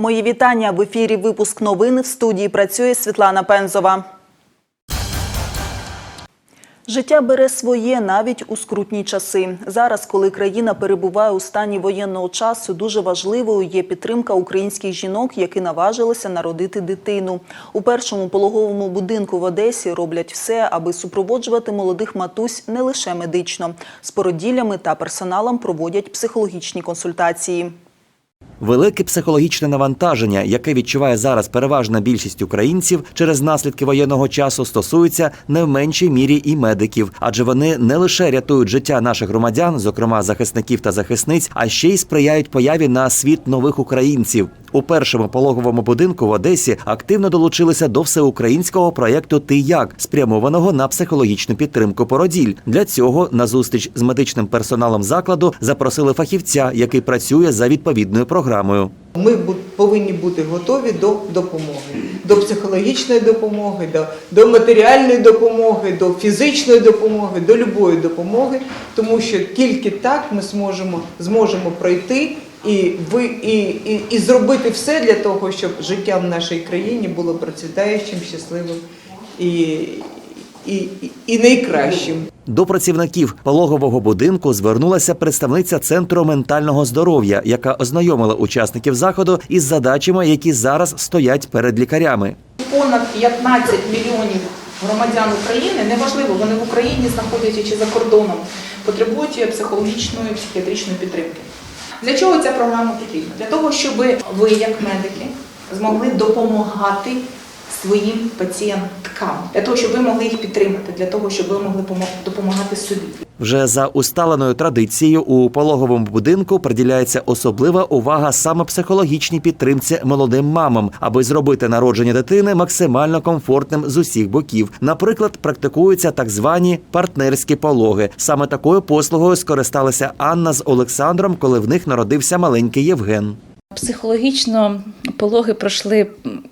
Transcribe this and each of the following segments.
Мої вітання в ефірі. Випуск новин в студії працює Світлана Пензова. Життя бере своє навіть у скрутні часи. Зараз, коли країна перебуває у стані воєнного часу, дуже важливою є підтримка українських жінок, які наважилися народити дитину. У першому пологовому будинку в Одесі роблять все, аби супроводжувати молодих матусь не лише медично. З породіллями та персоналом проводять психологічні консультації. Велике психологічне навантаження, яке відчуває зараз переважна більшість українців через наслідки воєнного часу, стосується не в меншій мірі і медиків, адже вони не лише рятують життя наших громадян, зокрема захисників та захисниць, а ще й сприяють появі на світ нових українців. У першому пологовому будинку в Одесі активно долучилися до всеукраїнського проєкту Ти як спрямованого на психологічну підтримку породіль. Для цього на зустріч з медичним персоналом закладу запросили фахівця, який працює за відповідною програмою. Ми повинні бути готові до допомоги, до психологічної допомоги, до, до матеріальної допомоги, до фізичної допомоги, до любої допомоги, тому що тільки так ми зможемо, зможемо пройти і, ви, і, і, і зробити все для того, щоб життя в нашій країні було процвітаючим, щасливим і, і, і, найкращим. До працівників пологового будинку звернулася представниця центру ментального здоров'я, яка ознайомила учасників заходу із задачами, які зараз стоять перед лікарями. понад 15 мільйонів громадян України, неважливо, вони в Україні знаходяться чи за кордоном, потребують психологічної психіатричної підтримки. Для чого ця програма потрібна? Для того, щоб ви, як медики, змогли допомагати своїм пацієнткам, для того, щоб ви могли їх підтримати, для того, щоб ви могли допомагати собі. Вже за усталеною традицією у пологовому будинку приділяється особлива увага саме психологічній підтримці молодим мамам, аби зробити народження дитини максимально комфортним з усіх боків. Наприклад, практикуються так звані партнерські пологи. Саме такою послугою скористалися Анна з Олександром, коли в них народився маленький Євген. Психологічно пологи пройшли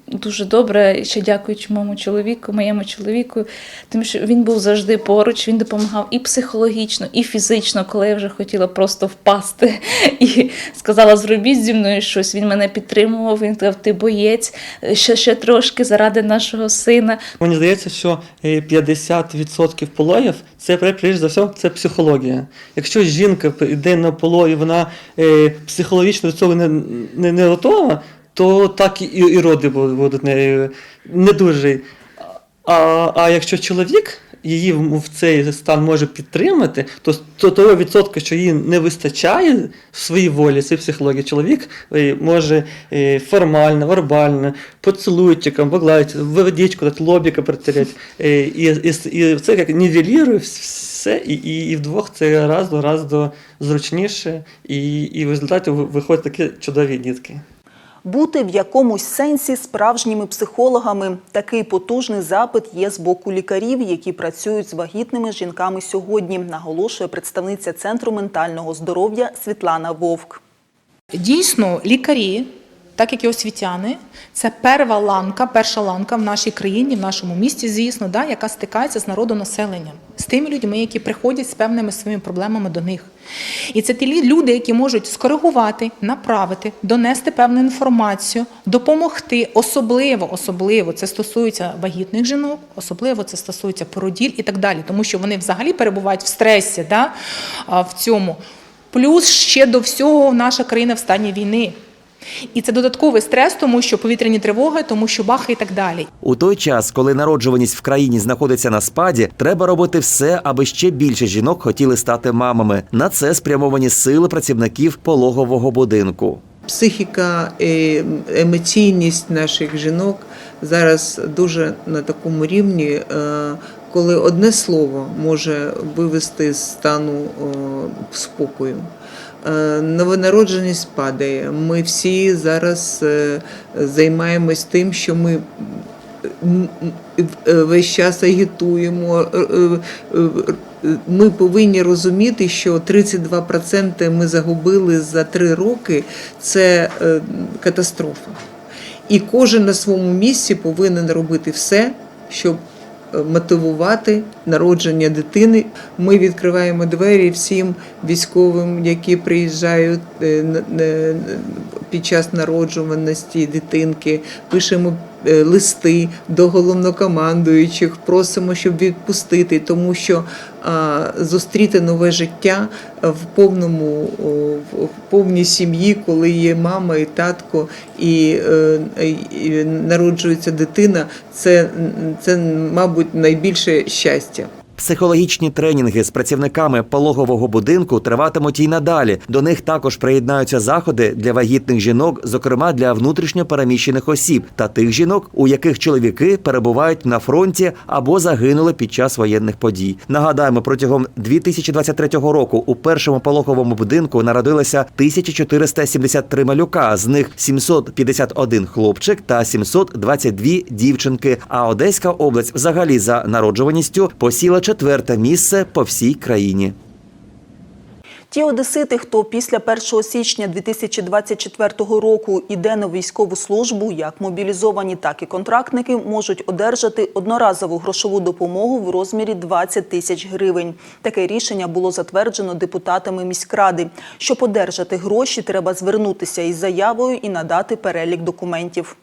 дуже добре, ще дякуючи моєму чоловіку, моєму чоловіку, тому що він був завжди поруч, він допомагав і психологічно, і фізично, коли я вже хотіла просто впасти і сказала, зробіть зі мною щось. Він мене підтримував, він сказав, ти боєць, ще, ще трошки заради нашого сина. Мені здається, що е, 50% пологів це прежде за все це психологія. Якщо жінка йде на пологи, вона е, психологічно до цього не, не, не готова, то так і, і роди будуть не, не дуже. А, а якщо чоловік її в в цей стан може підтримати, то, то того відсотка, що їй не вистачає в своїй волі, цієї психології, чоловік е, може е, формально, вербально, поцілуйчиком, погладити, водичку лобіка протереть. е, І, і, і це як нівелірує все, і, і, і вдвох це раз до раз до зручніше, і, і в результаті виходять такі чудові дітки. Бути в якомусь сенсі справжніми психологами такий потужний запит є з боку лікарів, які працюють з вагітними жінками сьогодні, наголошує представниця центру ментального здоров'я Світлана Вовк. Дійсно, лікарі, так як і освітяни, це перша ланка, перша ланка в нашій країні, в нашому місті, звісно, да, яка стикається з народонаселенням, з тими людьми, які приходять з певними своїми проблемами до них. І це ті люди, які можуть скоригувати, направити, донести певну інформацію, допомогти. Особливо, особливо це стосується вагітних жінок, особливо це стосується породіль і так далі, тому що вони взагалі перебувають в стресі да, в цьому. Плюс ще до всього наша країна в стані війни. І це додатковий стрес, тому що повітряні тривоги, тому що бахи і так далі. У той час, коли народжуваність в країні знаходиться на спаді, треба робити все, аби ще більше жінок хотіли стати мамами. На це спрямовані сили працівників пологового будинку. Психіка, емоційність наших жінок зараз дуже на такому рівні, е, коли одне слово може вивести з стану е, спокою. Е, Новонародженість падає. Ми всі зараз е, займаємось тим, що ми весь час агітуємо. е, Ми повинні розуміти, що 32% ми загубили за три роки це катастрофа. І кожен на своєму місці повинен робити все, щоб мотивувати народження дитини. Ми відкриваємо двері всім військовим, які приїжджають е, під час народжуваності дитинки. Пишемо е, листи до головнокомандуючих, просимо, щоб відпустити, тому що зустріти нове життя в повному в повній сім'ї, коли є мама і татко, е, і народжується дитина, це, це, мабуть, найбільше щастя. Психологічні тренінги з працівниками пологового будинку триватимуть і надалі. До них також приєднаються заходи для вагітних жінок, зокрема для внутрішньо переміщених осіб та тих жінок, у яких чоловіки перебувають на фронті або загинули під час воєнних подій. Нагадаємо, протягом 2023 року у першому пологовому будинку народилося 1473 малюка, з них 751 хлопчик та 722 дівчинки. А Одеська область взагалі за народжуваністю посіла четверте місце по всій країні. Ті одесити, хто після 1 січня 2024 року іде на військову службу, як мобілізовані, так і контрактники, можуть одержати одноразову грошову допомогу в розмірі 20 тисяч гривень. Таке рішення було затверджено депутатами міськради. Щоб одержати гроші, треба звернутися із заявою і надати перелік документів.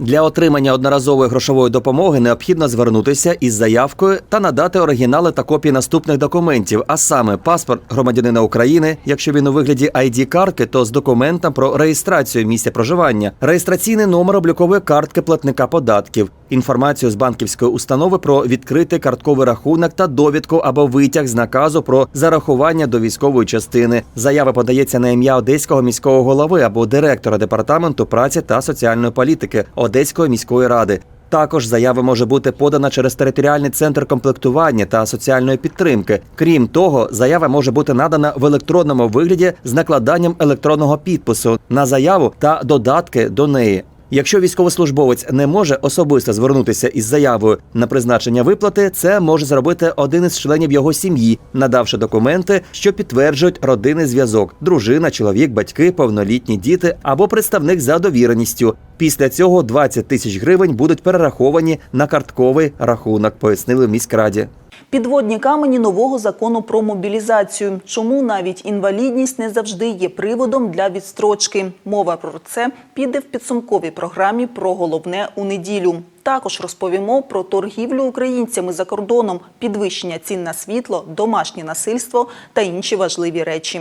Для отримання одноразової грошової допомоги необхідно звернутися із заявкою та надати оригінали та копії наступних документів, а саме паспорт громадянина України, якщо він у вигляді id картки то з документом про реєстрацію місця проживання, реєстраційний номер облікової картки платника податків, інформацію з банківської установи про відкритий картковий рахунок та довідку або витяг з наказу про зарахування до військової частини. Заява подається на ім'я одеського міського голови або директора департаменту праці та соціальної політики Одеської міської ради. Також заява може бути подана через територіальний центр комплектування та соціальної підтримки. Крім того, заява може бути надана в електронному вигляді з накладанням електронного підпису на заяву та додатки до неї. Якщо військовослужбовець не може особисто звернутися із заявою на призначення виплати, це може зробити один із членів його сім'ї, надавши документи, що підтверджують родинний зв'язок: дружина, чоловік, батьки, повнолітні діти або представник за довіреністю. Після цього 20 тисяч гривень будуть перераховані на картковий рахунок, пояснили в міськраді. Підводні камені нового закону про мобілізацію. Чому навіть інвалідність не завжди є приводом для відстрочки? Мова про це піде в підсумковій програмі про головне у неділю. Також розповімо про торгівлю українцями за кордоном, підвищення цін на світло, домашнє насильство та інші важливі речі.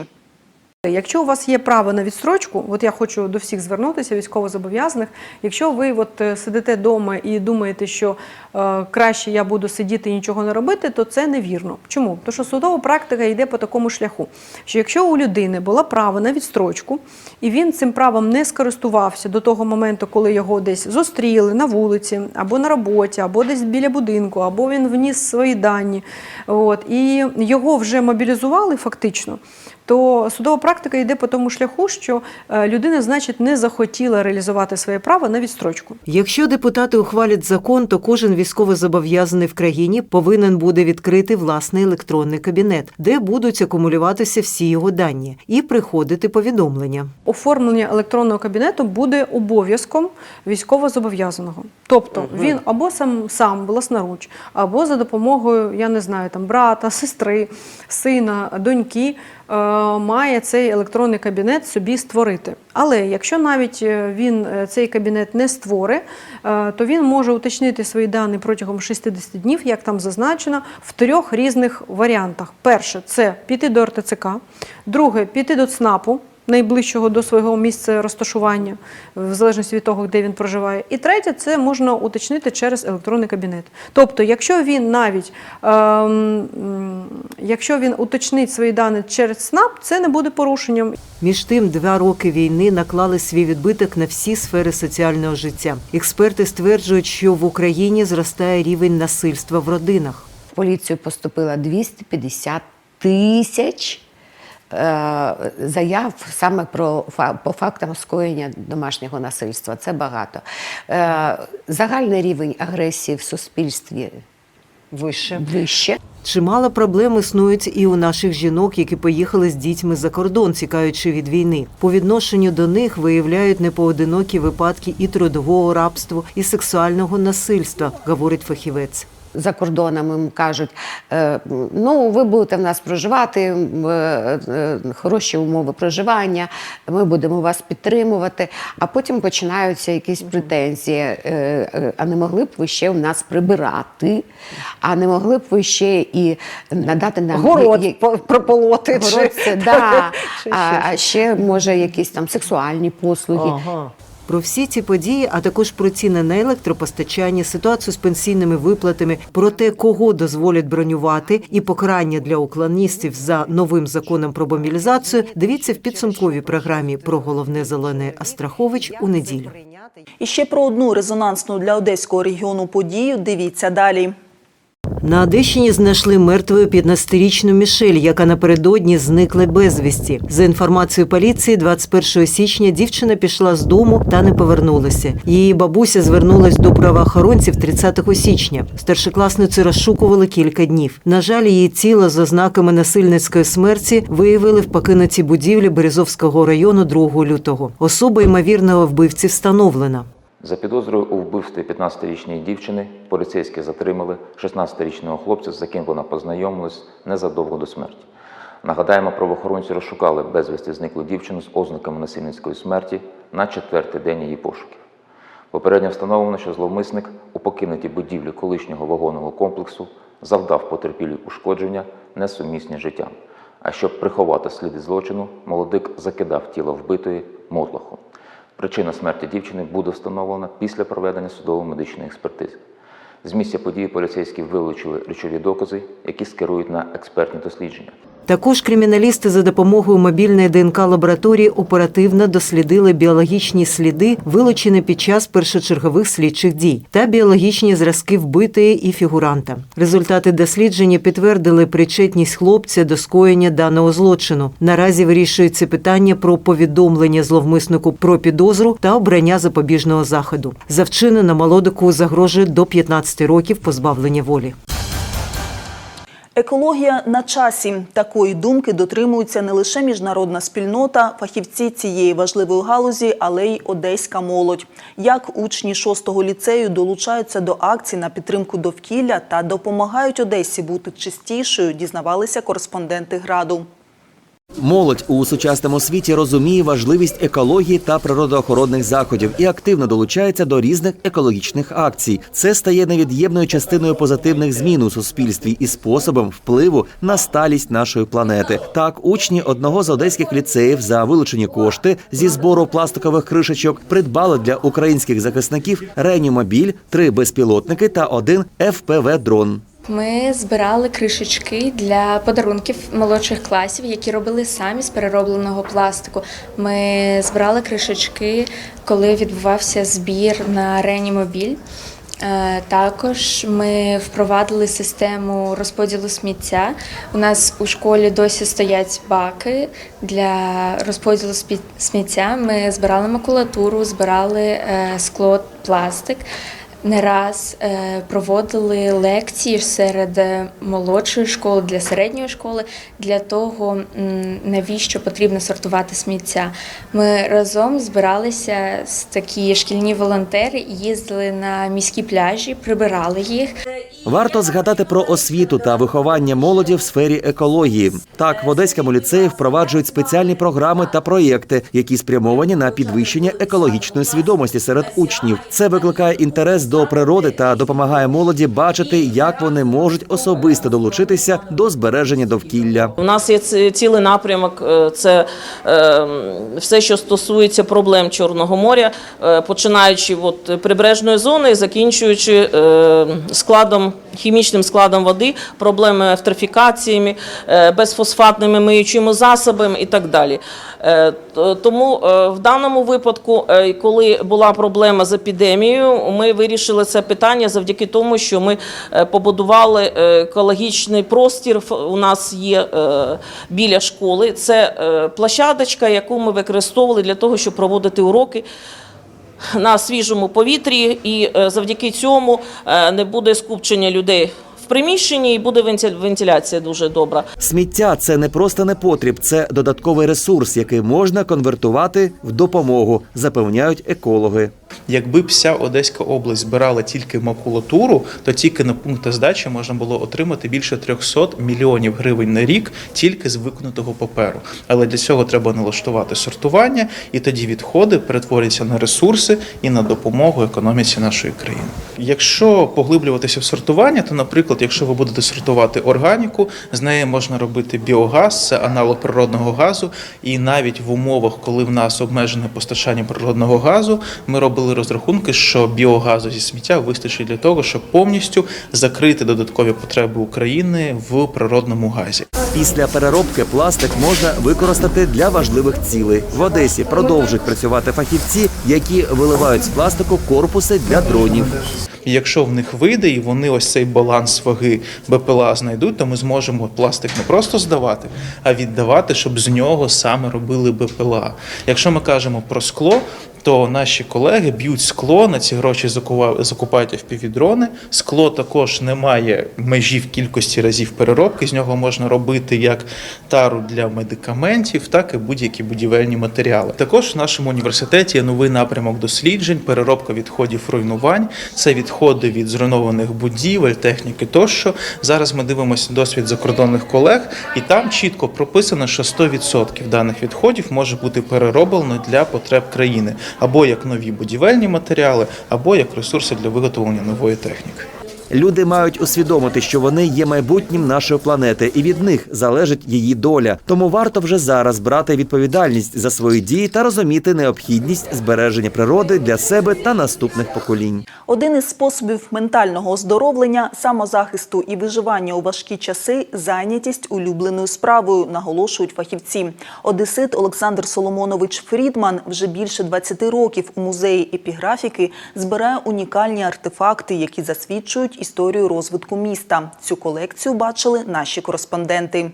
Якщо у вас є право на відстрочку, от я хочу до всіх звернутися, військовозобов'язаних. Якщо ви от е, сидите вдома і думаєте, що е, краще я буду сидіти і нічого не робити, то це невірно. Чому? Тому що судова практика йде по такому шляху, що якщо у людини було право на відстрочку, і він цим правом не скористувався до того моменту, коли його десь зустріли на вулиці, або на роботі, або десь біля будинку, або він вніс свої дані, от, і його вже мобілізували фактично то судова практика йде по тому шляху, що е, людина, значить, не захотіла реалізувати своє право на відстрочку. Якщо депутати ухвалять закон, то кожен військовозобов'язаний в країні повинен буде відкрити власний електронний кабінет, де будуть акумулюватися всі його дані, і приходити повідомлення. Оформлення електронного кабінету буде обов'язком військовозобов'язаного. Тобто він або сам сам власноруч, або за допомогою, я не знаю, там брата, сестри, сина, доньки. Е, Має цей електронний кабінет собі створити. Але якщо навіть е, він е, цей кабінет не створить, то він може уточнити свої дані протягом 60 днів, як там зазначено, в трьох різних варіантах. Перше це піти до РТЦК, друге піти до ЦНАПу. Найближчого до свого місця розташування, в залежності від того, де він проживає. І третє, це можна уточнити через електронний кабінет. Тобто, якщо він навіть ем, якщо він уточнить свої дані через СНАП, це не буде порушенням. Між тим, два роки війни наклали свій відбиток на всі сфери соціального життя. Експерти стверджують, що в Україні зростає рівень насильства в родинах. В поліцію поступило 250 тисяч заяв саме про фа- по фактам скоєння домашнього насильства. Це багато. Е, Загальний рівень агресії в суспільстві Вище. вище. Чимало проблем існують і у наших жінок, які поїхали з дітьми за кордон, тікаючи від війни. По відношенню до них виявляють непоодинокі випадки і трудового рабства, і сексуального насильства, говорить фахівець. За кордоном їм кажуть, е, ну ви будете в нас проживати, е, е, хороші умови проживання, ми будемо вас підтримувати. А потім починаються якісь претензії. А не могли б ви ще в нас прибирати, а не могли б ви ще і надати нам Город є- прополоти. Город чи- це, да. чи а, ще а ще може якісь там сексуальні послуги. Ага. Про всі ці події, а також про ціни на електропостачання, ситуацію з пенсійними виплатами, про те, кого дозволять бронювати, і покарання для уклоністів за новим законом про мобілізацію. Дивіться в підсумковій програмі про головне зелене Астрахович у неділю. І ще про одну резонансну для одеського регіону подію дивіться далі. На Одещині знайшли мертвою 15-річну Мішель, яка напередодні зникла безвісті. За інформацією поліції, 21 січня дівчина пішла з дому та не повернулася. Її бабуся звернулась до правоохоронців 30 січня. Старшокласницю розшукували кілька днів. На жаль, її тіло з ознаками насильницької смерті виявили в покинутій будівлі Березовського району 2 лютого. Особа ймовірного вбивці встановлена. За підозрою у вбивстві 15-річної дівчини поліцейські затримали 16-річного хлопця, з яким вона познайомилась незадовго до смерті. Нагадаємо, правоохоронці розшукали безвісти зниклу дівчину з ознаками насильницької смерті на четвертий день її пошуків. Попередньо встановлено, що зловмисник у покинутій будівлі колишнього вагонного комплексу завдав потерпілій ушкодження, несумісні життям. А щоб приховати сліди злочину, молодик закидав тіло вбитої мотлохом. Причина смерті дівчини буде встановлена після проведення судово-медичної експертизи. З місця події поліцейські вилучили речові докази, які скерують на експертні дослідження. Також криміналісти за допомогою мобільної ДНК лабораторії оперативно дослідили біологічні сліди, вилучені під час першочергових слідчих дій, та біологічні зразки вбитої і фігуранта. Результати дослідження підтвердили причетність хлопця до скоєння даного злочину. Наразі вирішується питання про повідомлення зловмиснику про підозру та обрання запобіжного заходу. За вчинено молодику загрожує до 15 років позбавлення волі. Екологія на часі такої думки дотримується не лише міжнародна спільнота, фахівці цієї важливої галузі, але й одеська молодь. Як учні 6-го ліцею долучаються до акцій на підтримку довкілля та допомагають Одесі бути чистішою, дізнавалися кореспонденти граду. Молодь у сучасному світі розуміє важливість екології та природоохоронних заходів і активно долучається до різних екологічних акцій. Це стає невід'ємною частиною позитивних змін у суспільстві і способом впливу на сталість нашої планети. Так, учні одного з одеських ліцеїв за вилучені кошти зі збору пластикових кришечок придбали для українських захисників реанімобіль, три безпілотники та один fpv дрон Ми збирали кришечки для подарунків молодших класів, які робили самі з переробленого пластику. Ми збирали кришечки, коли відбувався збір на Ренімобіль. Е, Також ми впровадили систему розподілу сміття. У нас у школі досі стоять баки для розподілу сміття. Ми збирали макулатуру, збирали е, скло, пластик. Не раз е, проводили лекції серед е, молодшої школи для середньої школи для того, навіщо потрібно сортувати сміття. Ми разом збиралися з такі шкільні волонтери, їздили на міські пляжі, прибирали їх. Варто згадати про освіту та виховання молоді в сфері екології. Так, в Одеському ліцеї впроваджують спеціальні програми та проєкти, які спрямовані на підвищення екологічної свідомості серед учнів. Це викликає інтерес до природи та допомагає молоді бачити, як вони можуть особисто долучитися до збереження довкілля. У нас є цілий напрямок. е, Це е, все, що стосується проблем Чорного моря, е, починаючи от прибережної зони, закінчуючи е, Хімічним складом води, проблеми евтрофікаціями, е, безфосфатними миючими засобами і так далі. Е, Тому е, в даному випадку, коли була проблема з епідемією, ми вирішили це питання завдяки тому, що ми побудували екологічний простір. У нас є біля школи. Це площадочка, яку ми використовували для того, щоб проводити уроки на свіжому повітрі, і е, завдяки цьому е, не буде скупчення людей приміщенні, і буде вентиля- вентиляція дуже добра. Сміття це не просто непотріб, це додатковий ресурс, який можна конвертувати в допомогу, запевняють екологи. Якби вся Одеська область збирала тільки макулатуру, то тільки на пунктах здачі можна було отримати більше 300 мільйонів гривень на рік тільки з виконутого паперу. Але для цього треба налаштувати сортування, і тоді відходи перетворюються на ресурси і на допомогу економіці нашої країни. Якщо поглиблюватися в сортування, то, наприклад, якщо ви будете сортувати органіку, з неї можна робити біогаз, це аналог природного газу. І навіть в умовах, коли в нас обмежене постачання природного газу, ми робили розрахунки, що біогазу зі сміття вистачить для того, щоб повністю закрити додаткові потреби України в природному газі. Після переробки пластик можна використати для важливих цілей. В Одесі продовжують працювати фахівці, які виливають з пластику корпуси для дронів. Якщо в них вийде, і вони ось цей баланс ваги БПЛА знайдуть, то ми зможемо пластик не просто здавати, а віддавати, щоб з нього саме робили БПЛА. Якщо ми кажемо про скло, то наші колеги б'ють скло на ці гроші закупають впівдрони. Скло також не має межі в кількості разів переробки. З нього можна робити як тару для медикаментів, так і будь-які будівельні матеріали. Також в нашому університеті є новий напрямок досліджень, переробка відходів руйнувань. Це відходи від зруйнованих будівель, техніки тощо. Зараз ми дивимося досвід закордонних колег, і там чітко прописано, що 100% даних відходів може бути перероблено для потреб країни або як нові будівельні матеріали, або як ресурси для виготовлення нової техніки. Люди мають усвідомити, що вони є майбутнім нашої планети, і від них залежить її доля. Тому варто вже зараз брати відповідальність за свої дії та розуміти необхідність збереження природи для себе та наступних поколінь. Один із способів ментального оздоровлення, самозахисту і виживання у важкі часи зайнятість улюбленою справою, наголошують фахівці. Одесит Олександр Соломонович Фрідман вже більше 20 років у музеї епіграфіки збирає унікальні артефакти, які засвідчують історію розвитку міста. Цю колекцію бачили наші кореспонденти.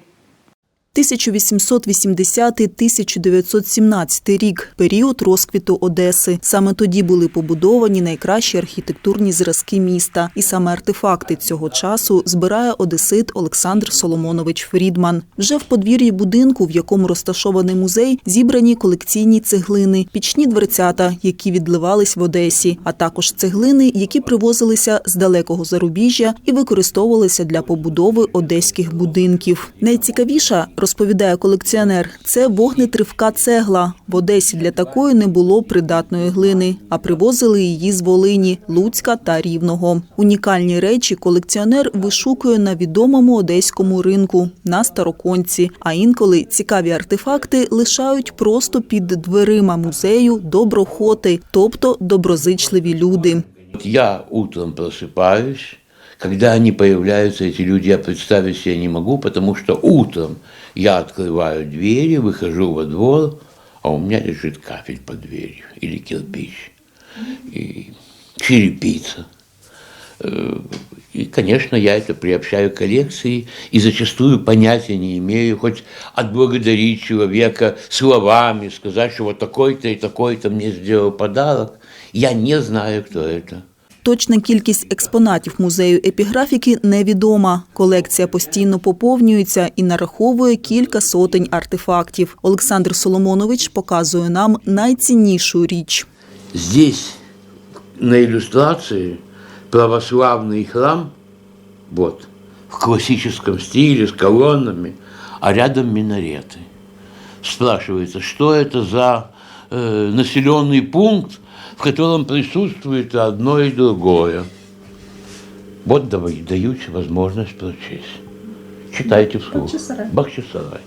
1880-1917 рік – період розквіту Одеси. Саме тоді були побудовані найкращі архітектурні зразки міста. І саме артефакти цього часу збирає одесит Олександр Соломонович Фрідман. Вже в подвір'ї будинку, в якому розташований музей, зібрані колекційні цеглини, пічні дверцята, які відливались в Одесі, а також цеглини, які привозилися з далекого зарубіжжя і використовувалися для побудови одеських будинків. Найцікавіша розповідає колекціонер, це вогнетривка цегла. В Одесі для такої не було придатної глини, а привозили її з Волині, Луцька та Рівного. Унікальні речі колекціонер вишукує на відомому одеському ринку на Староконці. А інколи цікаві артефакти лишають просто під дверима музею доброхоти, тобто доброзичливі люди. Я утром просыпаюсь, когда они появляются, эти люди, я представить себе не могу, потому что утром я открываю двери, выхожу во двор, а у меня лежит кафель под дверью или кирпич, и черепица. Э, И, конечно, я это приобщаю к коллекции и зачастую понятия не имею, хоть отблагодарить человека словами, сказать, что вот такой-то и такой-то мне сделал подарок. Я не знаю, кто это. Точна кількість експонатів музею епіграфіки невідома. Колекція постійно поповнюється і нараховує кілька сотень артефактів. Олександр Соломонович показує нам найціннішу річ. Здесь на иллюстрации православный храм, вот, в классическом стиле, с колоннами, а рядом минареты. Спрашивается, что это за э, населенный пункт, в котором присутствует одно и другое. Вот давай, даю возможность прочесть. Читайте вслух. Бахчисарай.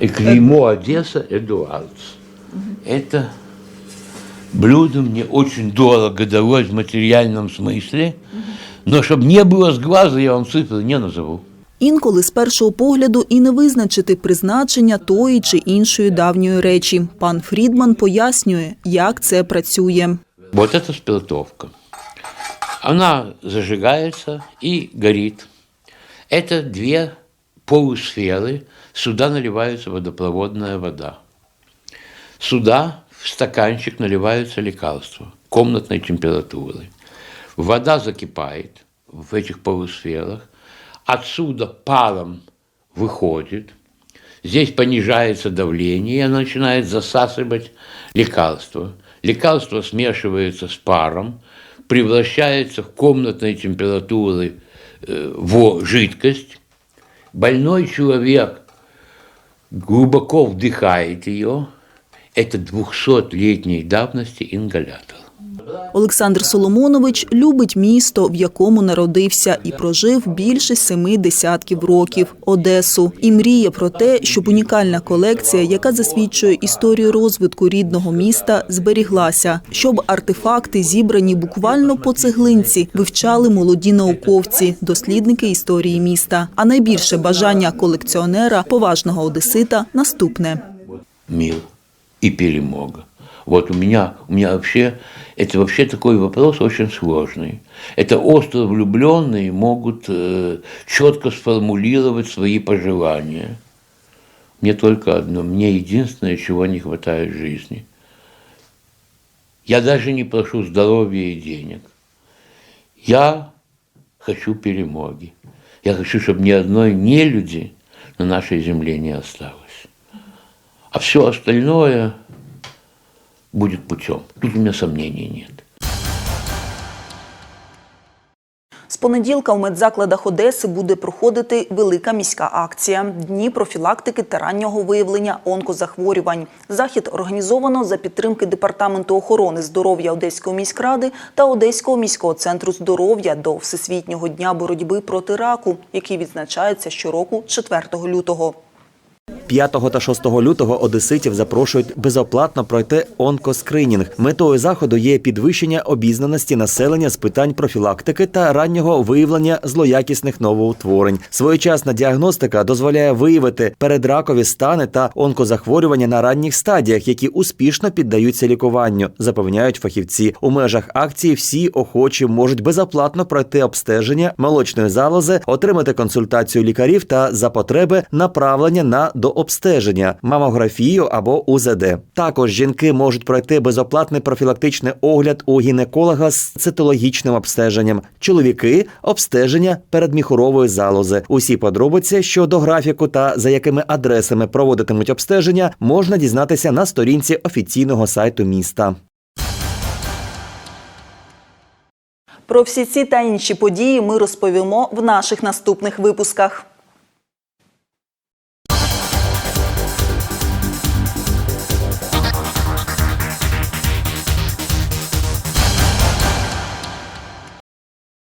И клеймо Одесса Эдуардс. Это блюдо мне очень дорого далось в материальном смысле, но чтобы не было с глаза, я вам цифры не назову. Інколи з першого погляду і не визначити призначення тої чи іншої давньої речі. Пан Фрідман пояснює, як це працює. Вот это спиртовка. Она зажигается и горит. Это две полусферы. Сюда наливается водопроводная вода. Сюда в стаканчик наливаются лекарства комнатной температуры. Вода закипает в этих полусферах. Отсюда паром выходит. Здесь понижается давление, и она начинает засасывать лекарства. Лекарство смешивается с паром, превращается в комнатной температуры э, в жидкость. Больной человек глубоко вдыхает ее. Это 200-летней давности ингалятор. Олександр Соломонович любить місто, в якому народився і прожив більше семи десятків років – Одесу. І мріє про те, щоб унікальна колекція, яка засвідчує історію розвитку рідного міста, зберіглася, щоб артефакти, зібрані буквально по цеглинці, вивчали молоді науковці, дослідники історії міста. А найбільше бажання колекціонера, поважного одесита, наступне. мир и перемога. Вот у меня, у меня вообще, это вообще такой вопрос очень сложный. Это остро влюбленные могут э, четко сформулировать свои пожелания. Мне только одно, мне единственное, чего не хватает в жизни. Я даже не прошу здоровья и денег. Я хочу перемоги. Я хочу, чтобы ни одной нелюди на нашей земле не осталось. А все остальное будет путем. Тут у меня сомнений нет. З понеділка у медзакладах Одеси буде проходити велика міська акція Дні профілактики та раннього виявлення онкозахворювань. Захід організовано за підтримки Департаменту охорони здоров'я Одеської міськради та Одеського міського центру здоров'я до Всесвітнього дня боротьби проти раку, який відзначається щороку 4 лютого. 5 та 6 лютого одеситів запрошують безоплатно пройти онкоскринінг. Метою заходу є підвищення обізнаності населення з питань профілактики та раннього виявлення злоякісних новоутворень. Своєчасна діагностика дозволяє виявити передракові стани та онкозахворювання на ранніх стадіях, які успішно піддаються лікуванню, запевняють фахівці. У межах акції всі охочі можуть безоплатно пройти обстеження молочної залози, отримати консультацію лікарів та за потреби направлення на дообстеження, мамографію або УЗД. Також жінки можуть пройти безоплатний профілактичний огляд у гінеколога з цитологічним обстеженням. Чоловіки обстеження передміхурової залози. Усі подробиці щодо графіку та за якими адресами проводитимуть обстеження, можна дізнатися на сторінці офіційного сайту міста. Про всі ці та інші події ми розповімо в наших наступних випусках.